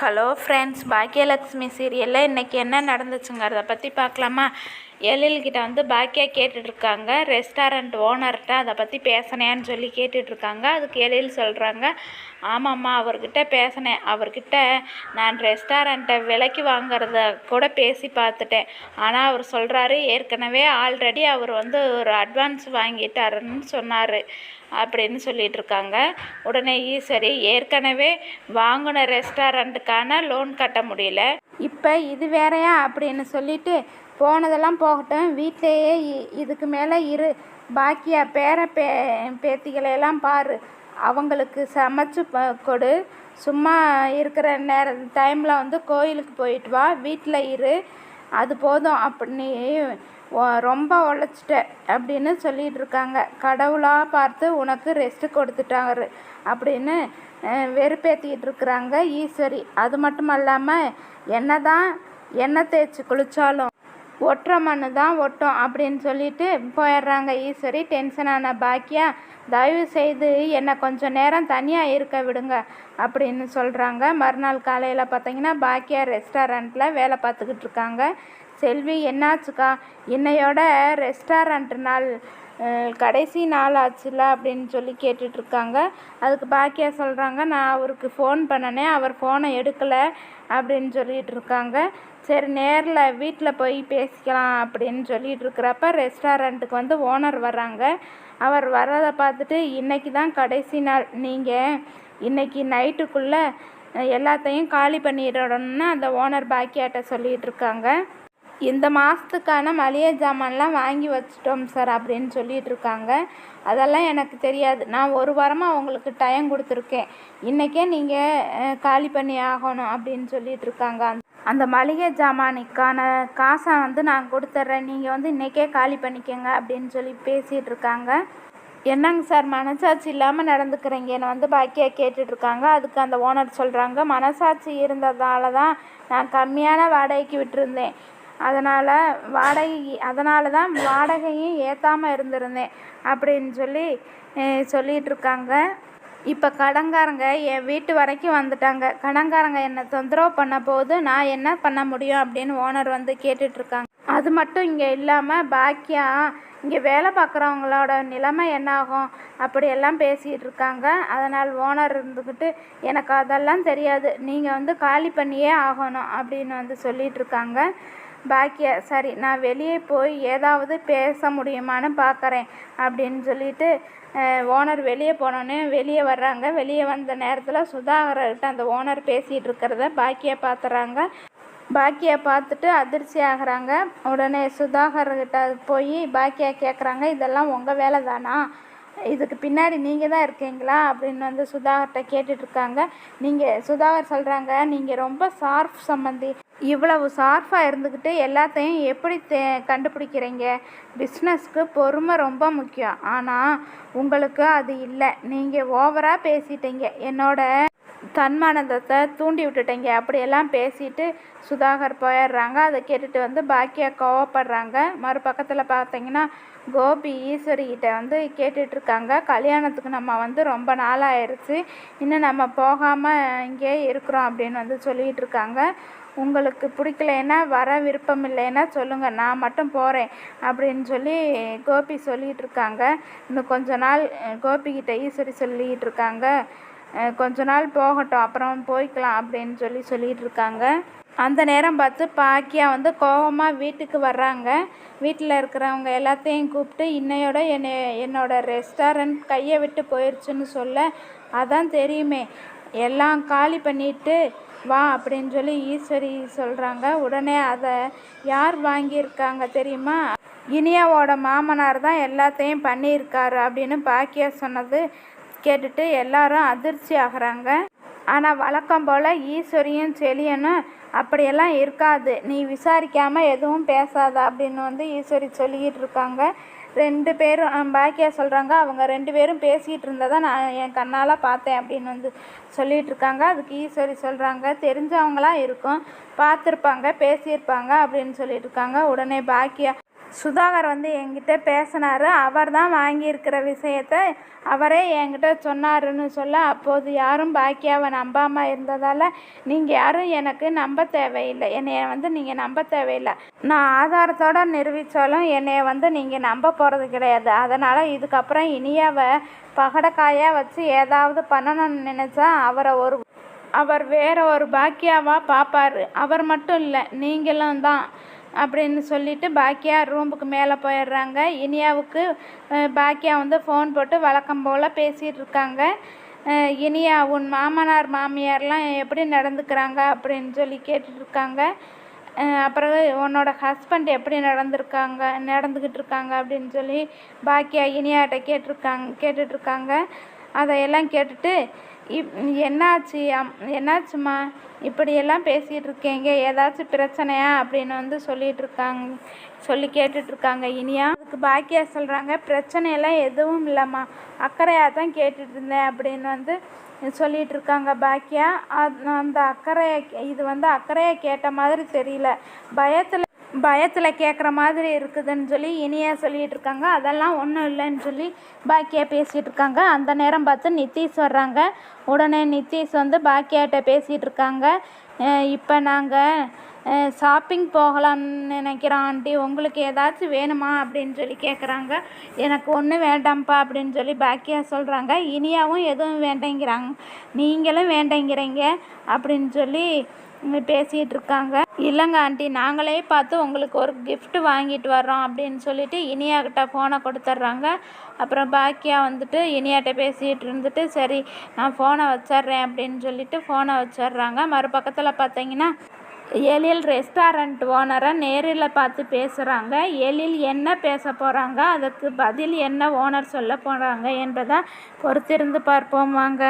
Hello friends Bhagyalakshmi சீரியலில் இன்றைக்கி என்ன நடந்துச்சுங்கிறத பற்றி பார்க்கலாமா? எழில்கிட்ட வந்து பாக்கியா கேட்டுட்ருக்காங்க. ரெஸ்டாரண்ட் ஓனர்கிட்ட அதை பற்றி பேசினேன்னு சொல்லி கேட்டுட்ருக்காங்க. அதுக்கு எழில் சொல்கிறாங்க ஆமாம்மா அவர்கிட்ட பேசினேன். அவர்கிட்ட நான் ரெஸ்டாரண்ட்டை விலைக்கு வாங்கிறத கூட பேசி பார்த்துட்டேன். ஆனால் அவர் சொல்கிறாரு ஏற்கனவே ஆல்ரெடி அவர் வந்து ஒரு அட்வான்ஸ் வாங்கிட்டாருன்னு சொன்னார். அப்படின்னு சொல்லிட்டு இருக்காங்க உடனே ஈஸ்வரி ஏற்கனவே வாங்கின ரெஸ்டாரண்ட்டுக்கான லோன் கட்ட முடியல. இப்போ இது வேறையா அப்படின்னு சொல்லிட்டு போனதெல்லாம் போகட்டும். வீட்டிலேயே இ- இதுக்கு மேலே இரு. பாக்கியா பேர பே பேத்திகளையெல்லாம் பாரு. அவங்களுக்கு சமைச்சு ப- கொடு. சும்மா இருக்கிற நேர டைமில் வந்து கோயிலுக்கு போயிட்டு வா. வீட்டில் இரு. அது போதும். அப்படி ரொம்ப உழைச்சிட்ட அப்படின்னு சொல்லிட்டு இருக்காங்க கடவுளாக பார்த்து உனக்கு ரெஸ்ட் கொடுத்துட்டாரு அப்படின்னு வெறுப்பேற்றிக்கிட்டு இருக்கிறாங்க ஈஸ்வரி. அது மட்டும் இல்லாமல் என்ன தான் எண்ணெய் தேய்ச்சி குளித்தாலும் ஒட்டுற மண்ணு தான் ஒட்டும் அப்படின்னு சொல்லிட்டு போயிடுறாங்க ஈஸ்வரி. டென்ஷனான பாக்கியா தயவு செய்து என்னை கொஞ்சம் நேரம் தனியாக இருக்க விடுங்க அப்படின்னு சொல்கிறாங்க மறுநாள் காலையில் பார்த்தீங்கன்னா பாக்கியா ரெஸ்டாரண்ட்டில் வேலை பார்த்துக்கிட்டு இருக்காங்க. செல்வி என்னாச்சுக்கா? இன்னையோட ரெஸ்டாரண்ட் நாள் கடைசி நாள் ஆச்சுல அப்படின்னு சொல்லி கேட்டுட்ருக்காங்க. அதுக்கு பாக்கியா சொல்கிறாங்க நான் அவருக்கு ஃபோன் பண்ணினேன் அவர் ஃபோனை எடுக்கலை அப்படின்னு சொல்லிகிட்டு இருக்காங்க சரி நேரில் வீட்டில் போய் பேசிக்கலாம் அப்படின்னு சொல்லிகிட்டு இருக்கிறப்ப ரெஸ்டாரண்ட்டுக்கு வந்து ஓனர் வர்றாங்க. அவர் வர்றதை பார்த்துட்டு இன்றைக்கி தான் கடைசி நாள். நீங்கள் இன்றைக்கி நைட்டுக்குள்ளே எல்லாத்தையும் காலி பண்ணிடணும்னு அந்த ஓனர் பாக்கியாட்ட சொல்லிகிட்டு இருக்காங்க இந்த மாதத்துக்கான மளிகை ஜாமான்லாம் வாங்கி வச்சிட்டோம் சார் அப்படின்னு சொல்லிட்டு இருக்காங்க அதெல்லாம் எனக்கு தெரியாது. நான் ஒரு வாரமாக அவங்களுக்கு டைம் கொடுத்துருக்கேன். இன்றைக்கே நீங்கள் காலி பண்ணி ஆகணும் அப்படின்னு சொல்லிட்டு இருக்காங்க அந்த மளிகை ஜாமானுக்கான காசை வந்து நான் கொடுத்துட்றேன் நீங்கள் வந்து இன்றைக்கே காலி பண்ணிக்கங்க அப்படின்னு சொல்லி பேசிகிட்டு இருக்காங்க என்னங்க சார் மனசாட்சி இல்லாமல் நடந்துக்கிறீங்க. என்னை வந்து பாக்கியாக கேட்டுட்ருக்காங்க அதுக்கு அந்த ஓனர் சொல்கிறாங்க மனசாட்சி இருந்ததால தான் நான் கம்மியான வாடகைக்கு விட்டுருந்தேன். அதனால் வாடகை அதனால தான் வாடகையும் ஏற்றாமல் இருந்திருந்தேன் அப்படின்னு சொல்லி சொல்லிகிட்ருக்காங்க இருக்காங்க இப்போ கடன்காரங்க என் வீட்டு வரைக்கும் வந்துட்டாங்க. கடன்காரங்க என்னை தொந்தரவு பண்ண போது நான் என்ன பண்ண முடியும் அப்படின்னு ஓனர் வந்து கேட்டுட்ருக்காங்க அது மட்டும் இங்கே இல்லாமல் பாக்கியா இங்கே வேலை பார்க்குறவங்களோட நிலைமை என்னாகும் அப்படியெல்லாம் பேசிகிட்டு இருக்காங்க அதனால் ஓனர் இருந்துக்கிட்டு எனக்கு அதெல்லாம் தெரியாது. நீங்கள் வந்து காலி பண்ணியே ஆகணும் அப்படின்னு வந்து சொல்லிகிட்ருக்காங்க பாக்கியா சரி நான் வெளியே போய் ஏதாவது பேச முடியுமான்னு பார்க்குறேன் அப்படின்னு சொல்லிட்டு ஓனர் வெளியே போனோன்னே வெளியே வர்றாங்க. வெளியே வந்த நேரத்தில் சுதாகர்கிட்ட அந்த ஓனர் பேசிகிட்டு இருக்கிறத பாக்கியா பார்த்துறாங்க பாக்கியா பார்த்துட்டு அதிர்ச்சி ஆகிறாங்க. உடனே சுதாகர்கிட்ட போய் பாக்கியா கேட்குறாங்க இதெல்லாம் உங்கள் வேலை தானா இதுக்கு பின்னாடி நீங்கள் தான் இருக்கீங்களா அப்படின்னு வந்து சுதாகர்கிட்ட கேட்டுட்ருக்காங்க. நீங்கள் சுதாகர் சொல்கிறாங்க நீங்கள் ரொம்ப சார்ஃப் சம்மந்தி இவ்வளவு சார்ஃபாக இருந்துக்கிட்டு எல்லாத்தையும் எப்படி தே கண்டுபிடிக்கிறீங்க? பிஸ்னஸ்க்கு பொறுமை ரொம்ப முக்கியம். ஆனால் உங்களுக்கு அது இல்லை. நீங்கள் ஓவராக பேசிட்டீங்க. என்னோட தன்மானந்தத்தை தூண்டி விட்டுட்டீங்க. அப்படியெல்லாம் பேசிட்டு சுதாகர் போயிடுறாங்க. அதை கேட்டுட்டு வந்து பாக்கியா கோவப்படுறாங்க. மறுபக்கத்தில் பார்த்தீங்கன்னா கோபி ஈஸ்வரி கிட்ட வந்து கேட்டுட்ருக்காங்க. கல்யாணத்துக்கு நம்ம வந்து ரொம்ப நாளாயிருச்சு. இன்னும் நம்ம போகாமல் இங்கே இருக்கிறோம் அப்படின்னு வந்து சொல்லிகிட்டு இருக்காங்க உங்களுக்கு பிடிக்கலைன்னா வர விருப்பம் இல்லைன்னா சொல்லுங்கள் நான் மட்டும் போகிறேன் அப்படின்னு சொல்லி கோபி சொல்லிகிட்டு இருக்காங்க இன்னும் கொஞ்ச நாள் கோபிக்கிட்ட ஈஸ்வரி சொல்லிகிட்டு இருக்காங்க கொஞ்ச நாள் போகட்டும் அப்புறம் போய்க்கலாம் அப்படின்னு சொல்லி சொல்லிட்டு இருக்காங்க. அந்த நேரம் பார்த்து பாக்கியா வந்து கோவமாக வீட்டுக்கு வர்றாங்க. வீட்டில் இருக்கிறவங்க எல்லாத்தையும் கூப்பிட்டு இன்னையோட என்னை என்னோட ரெஸ்டாரண்ட் கையை விட்டு போயிடுச்சுன்னு சொல்ல அதான் தெரியுமே. எல்லாம் காலி பண்ணிட்டு வா அப்படின்னு சொல்லி ஈஸ்வரி சொல்கிறாங்க உடனே அதை யார் வாங்கியிருக்காங்க தெரியுமா? இனியாவோட மாமனார் தான் எல்லாத்தையும் பண்ணியிருக்காரு அப்படின்னு பாக்கியா சொன்னது. கேட்டுட்டு எல்லாரும் அதிர்ச்சி ஆகிறாங்க. ஆனால் வழக்கம் போல் ஈஸ்வரியும் செலியனும் அப்படியெல்லாம் இருக்காது. நீ விசாரிக்காமல் எதுவும் பேசாத அப்படின்னு வந்து ஈஸ்வரி சொல்லிக்கிட்டு இருக்காங்க. ரெண்டு பேரும் பாக்கியா சொல்கிறாங்க அவங்க ரெண்டு பேரும் பேசிகிட்டு இருந்ததை நான் என் கண்ணால் பார்த்தேன் அப்படின்னு வந்து சொல்லிகிட்டு இருக்காங்க. அதுக்கு ஈஸ்வரி சொல்கிறாங்க தெரிஞ்சவங்களாம் இருக்கும் பார்த்துருப்பாங்க பேசியிருப்பாங்க அப்படின்னு சொல்லிட்டு இருக்காங்க. உடனே பாக்கியா சுதாகர் வந்து என்கிட்ட பேசினார். அவர் தான் வாங்கியிருக்கிற விஷயத்த அவரே என்கிட்ட சொன்னாருன்னு சொல்ல அப்போது யாரும் பாக்கியாவை நம்பாமல் இருந்ததால் நீங்கள் யாரும் எனக்கு நம்ப தேவையில்லை. என்னைய வந்து நீங்கள் நம்ப தேவையில்லை. நான் ஆதாரத்தோடு நிரூபித்தாலும் என்னைய வந்து நீங்கள் நம்ப போகிறது கிடையாது. அதனால் இதுக்கப்புறம் இனியாவை பகடக்காயாக வச்சு ஏதாவது பண்ணணும்னு நினச்சா அவரை ஒரு அவர் வேற ஒரு பாக்கியாவாக பார்ப்பாரு அவர் மட்டும் இல்லை நீங்களும் தான். அப்படின்னு சொல்லிட்டு பாக்கியா ரூமுக்கு மேலே போயிடுறாங்க. இனியாவுக்கு பாக்கியா வந்து ஃபோன் போட்டு வழக்கம் போல் பேசிகிட்டு இருக்காங்க. இனியா உன் மாமனார் மாமியார்லாம் எப்படி நடந்துக்கிறாங்க? அப்படின்னு சொல்லி கேட்டுட்ருக்காங்க அப்புறம் உன்னோட ஹஸ்பண்ட் எப்படி நடந்திருக்காங்க நடந்துக்கிட்டு இருக்காங்க அப்படின்னு சொல்லி பாக்கியா இனியாட்ட கேட்டிருக்காங்க கேட்டுட்ருக்காங்க அதையெல்லாம் கேட்டுட்டு இப் என்னாச்சு அம் என்னாச்சும்மா? இப்படியெல்லாம் பேசிகிட்டு இருக்கீங்க ஏதாச்சும் பிரச்சனையா? அப்படின்னு வந்து சொல்லிட்டு இருக்காங்க சொல்லி கேட்டுட்ருக்காங்க இனியா. அதுக்கு பாக்கியா சொல்கிறாங்க பிரச்சனையெல்லாம் எதுவும் இல்லைம்மா அக்கறையாக தான் கேட்டுட்டு இருந்தேன் அப்படின்னு வந்து சொல்லிட்டு இருக்காங்க பாக்கியா அந்த அக்கறையை இது வந்து அக்கறையை கேட்ட மாதிரி தெரியல. பயத்தில் பயத்தில் கேட்குற மாதிரி இருக்குதுன்னு சொல்லி இனியா சொல்லிகிட்டு இருக்காங்க. அதெல்லாம் ஒன்றும் இல்லைன்னு சொல்லி பாக்கியா பேசிகிட்டு இருக்காங்க. அந்த நேரம் பார்த்து நித்தீஷ் வர்றாங்க. உடனே நித்தீஷ் வந்து பாக்கியாட்ட பேசிகிட்டு இருக்காங்க. இப்போ நாங்கள் ஷாப்பிங் போகலாம்னு நினைக்கிறோம் ஆண்டி. உங்களுக்கு ஏதாச்சும் வேணுமா அப்படின்னு சொல்லி கேட்குறாங்க எனக்கு ஒன்றும் வேண்டாம்ப்பா அப்படின்னு சொல்லி பாக்கியா சொல்கிறாங்க இனியாவும் எதுவும் வேண்டேங்கிறாங்க. நீங்களும் வேண்டேங்கிறீங்க அப்படின்னு சொல்லி பேசிகிட்டு இருக்காங்க இல்லைங்க ஆண்டி நாங்களே பார்த்து உங்களுக்கு ஒரு கிஃப்ட் வாங்கிட்டு வர்றோம் அப்படின்னு சொல்லிட்டு இனியாக்கிட்ட ஃபோனை கொடுத்துட்றாங்க. அப்புறம் பாக்கியா வந்துட்டு இனியாட்ட பேசிகிட்டு இருந்துட்டு சரி நான் ஃபோனை வச்சிட்றேன் அப்படின்னு சொல்லிட்டு ஃபோனை வச்சிடுறாங்க. மறுபக்கத்தில் பார்த்தீங்கன்னா எழில் ரெஸ்டாரண்ட் ஓனரை நேரில் பார்த்து பேசுகிறாங்க எழில் என்ன பேச போகிறாங்க அதுக்கு பதில் என்ன ஓனர் சொல்ல போகிறாங்க என்பதை பொறுத்திருந்து பார்ப்போம் வாங்க.